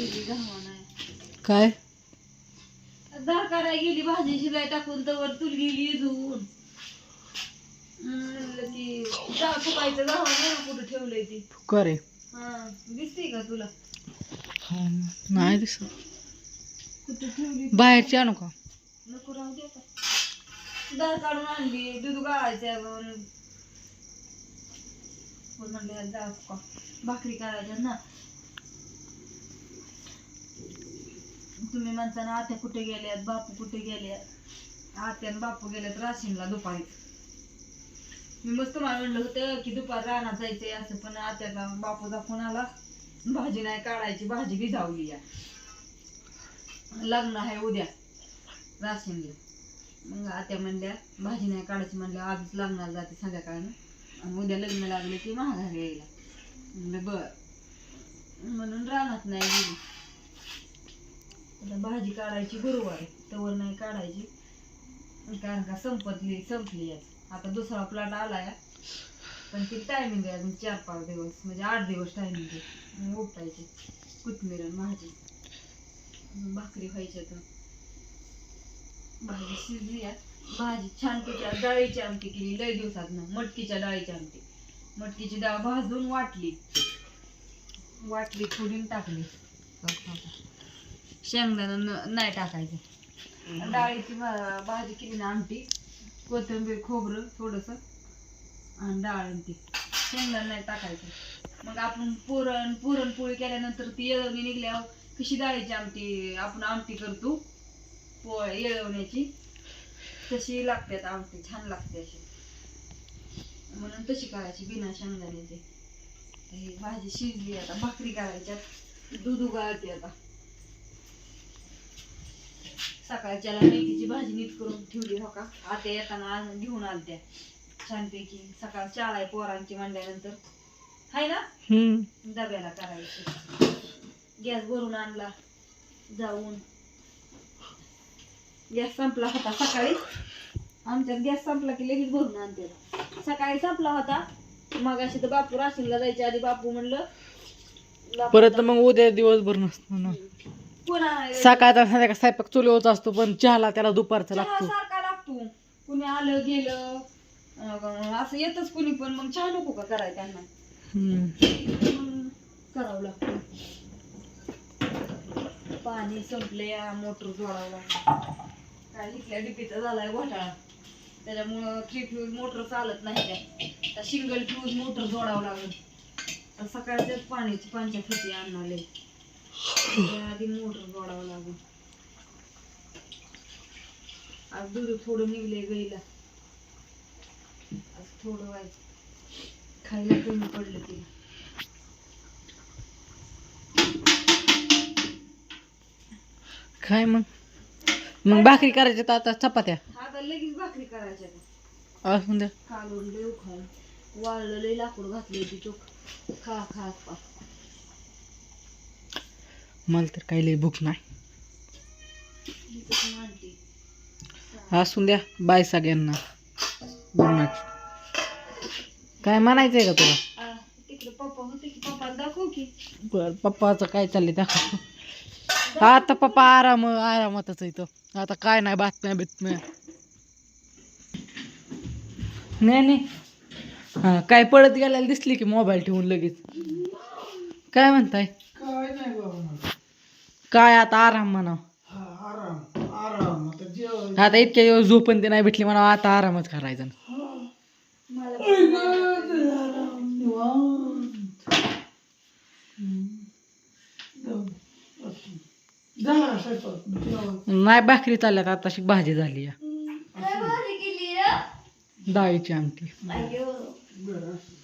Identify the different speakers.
Speaker 1: गेली
Speaker 2: काय?
Speaker 1: दहा करायला गेली भाजी शिलाई टाकून तर तुल गेली धुवून म्हणलं की फुकायचं कुठं ठेवलंय ती. हा दिसते का तुला.
Speaker 2: नाही दिसत.
Speaker 1: कुठं ठेवली
Speaker 2: बाहेरची आणू का?
Speaker 1: नको राहू दे आता. काढून आणली दूध गाळायचं म्हणले जा फुका भाकरी करायच्या ना. तुम्ही म्हणताना आत्या कुठे गेल्यात बापू कुठे गेल्यात? आत्या बापू गेल्यात राशीनला दुपारी मी मस्त तुम्हाला म्हणलं होतं की दुपार रानात जायचंय असं पण आत्याचा बापूचा फोन आला. भाजी नाही काढायची भाजी भिजावली या. लग्न आहे उद्या राशीनला. मग आत्या म्हणल्या भाजी नाही काढायची म्हणल्या आजच लग्नाला जाते संध्याकाळनं. आणि उद्या लग्न लागले की महागारी यायला. म्हणलं बर. म्हणून रानात नाही आता भाजी काढायची गुरुवार. तवर नाही काढायची. कारण का संपतली संपली आज आता दुसरा प्लॉट आलाय. पण ती टायमिंग आहे अजून चार पाच दिवस. म्हणजे आठ दिवस टायमिंग आहे. मग उपटायची कोथमीर आणि भाजी. भाकरी व्हायच्या तर भाजी शिजली. आहे भाजी छान त्याच्या डाळीची आमटी केली. लय दिवसात मटकीच्या डाळीची आमटी. मटकीची डाळ भाजून वाटली. वाटली थोडी टाकली. शेंगदाणा न- नाही टाकायचं. डाळीची भाजी केली ना आमटी कोथिंबीर खोबरं थोडस आणि डाळ आणि ती. शेंगदाणा नाही टाकायचं. मग आपण पुरण पुरणपोळी केल्यानंतर ती येळवणी निघल्यावर कशी डाळीची आमटी आपण आमटी करतो पोळ येळवण्याची तशी लागते आता आमटी छान लागते अशी. म्हणून तशी करायची बिना शेंगदाण्याची. भाजी शिजली आता भाकरी करायच्यात दूध उगाळते आता. सकाळच्याला मेथीची भाजी नीट करून ठेवली हो का? आता येताना घेऊन आलत्या. छानपैकी सकाळ शाळा आहे पोरांची म्हणल्यानंतर. हाय ना?
Speaker 2: हम्म.
Speaker 1: डब्याला करायची. गॅस भरून आणला. जाऊन. गॅस संपला होता सकाळी. आमच्यात गॅस संपला की लगेच भरून आणते. सकाळी संपला होता. मग अशी तर बापू राशीनला जायच्या आधी बापू म्हणलं
Speaker 2: परत मग उद्या दिवसभर नसतो ना. सकाळचा संध्याकाळ स्वयंपाक चुलीवरचा असतो पण चहाला त्याला दुपारचा लागतो.
Speaker 1: सारखा लागतो. कुणी आलं गेलं अं, असं येतच कुणी पण मग चहा नको का करायला त्यांना?
Speaker 2: हम्म.
Speaker 1: करावं लागतं. पाणी संपले मोटर जोडावं लागतं. काय इथल्या डिपीचा झालाय घोटाळा. त्याच्यामुळं थ्री फ्यूज मोटर चालत नाही काय. तर सिंगल फ्यूज मोटर जोडावं लागेल. तर सकाळच्याच पाण्याची पांच्या फेटी आणणार आधी मोटर जोडावं लागेल. आज दूध थोडं निघले गाईला. आज थोडं व्हायचं खायला कमी पडलं तिला
Speaker 2: काय मग. मग भाकरी करायच्या तर आता चपात्या.
Speaker 1: आता लगेच भाकरी करायच्या.
Speaker 2: असून द्या.
Speaker 1: कालवून देऊ खाऊन. वाळलं लाकूड घातले होती चोख. खा खा खा.
Speaker 2: मला तर काही लई भूक नाही. असून द्या बाय सगळ्यांना. गुड नाईट काय म्हणायचंय का तुला?
Speaker 1: आ, तिकडे पप्पा होते की
Speaker 2: बर पप्पाचं काय चाललंय दाखव. आता पप्पा आराम आरामातच येतो आता काय नाही बातम्या बितम्या. नाही नाही. हा काय पळत गेल्याला दिसली की मोबाईल ठेवून लगेच. काय म्हणताय? काय आता आराम म्हणा
Speaker 3: हा आराम आराम. आता जेवण.
Speaker 2: आता इतक्या दिवस झोपण ते नाही भेटली म्हणा आता आरामच करायचा.
Speaker 1: मला
Speaker 3: आराम निवांत. हम्म. जाऊ. असं. झाला स्वयंपाक? जेवण
Speaker 2: नाही भाकरी चालल्यात आता अशी भाजी झाली या
Speaker 1: काय भारी केली रे?
Speaker 2: डाळीची आमटी.
Speaker 1: अय्यो.
Speaker 3: बरं असं.